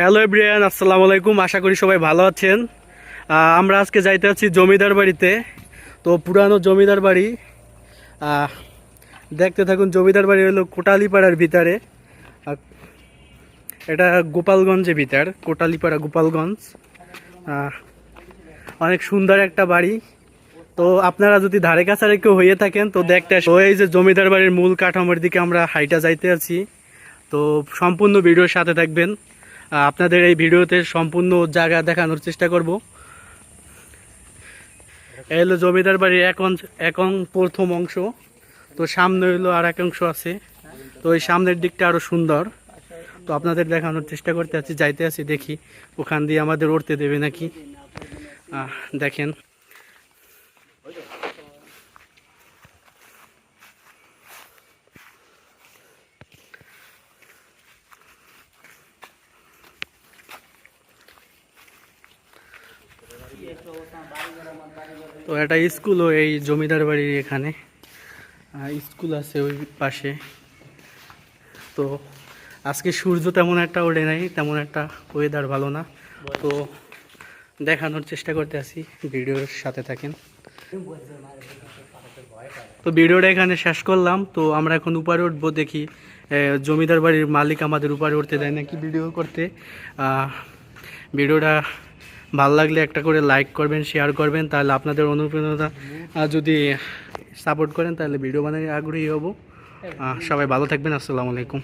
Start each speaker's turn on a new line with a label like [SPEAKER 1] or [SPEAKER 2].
[SPEAKER 1] Hello everyone আসসালামু আলাইকুম। আশা করি সবাই ভালো আছেন। আমরা আজকে যাইতে আছি জমিদার বাড়িতে। তো পুরানো জমিদার বাড়ি দেখতে থাকুন, জমিদার বাড়ি হলো কোটালিপাড়ার ভিতরে। এটা গোপালগঞ্জের ভিতর, কোটালিপাড়া গোপালগঞ্জ। অনেক সুন্দর একটা বাড়ি। তো আপনারা যদি ধারে কাছারে কেউ হয়ে থাকেন, তো দেখতে এই যে জমিদার বাড়ির মূল কাঠামোর দিকে আমরা হাইটা যাইতে আছি। তো সম্পূর্ণ ভিডিওর সাথে থাকবেন। আপনাদের এই ভিডিওতে সম্পূর্ণ জায়গা দেখানোর চেষ্টা করব। এই হলো জমিদার বাড়ির এক এক প্রথম অংশ। তো সামনে হলো আর এক অংশ আছে। তো এই সামনের দিকটা আরও সুন্দর। তো আপনাদের দেখানোর চেষ্টা করতে আছি, যাইতে আছি, দেখি ওখান দিয়ে আমাদের উঠতে দেবে নাকি। দেখেন। তো একটা স্কুলও এই জমিদার বাড়ির এখানে। স্কুল আছে ওই পাশে। তো আজকে সূর্য তেমন একটা ওঠে নাই, তেমন একটা ওয়েদার ভালো না। তো দেখানোর চেষ্টা করতে আসি, ভিডিওর সাথে থাকেন। তো ভিডিওটা এখানে শেষ করলাম। তো আমরা এখন উপরে উঠবো, দেখি জমিদার বাড়ির মালিক আমাদের উপরে উঠতে দেয় নাকি ভিডিও করতে। ভিডিওটা ভালো লাগলে একটা করে লাইক করবেন শেয়ার করবেন, তাহলে আপনাদের অনুপ্রেরণা যদি সাপোর্ট করেন, তাহলে ভিডিও বানাতে আগ্রহী হব। সবাই ভালো থাকবেন, আসসালামু আলাইকুম।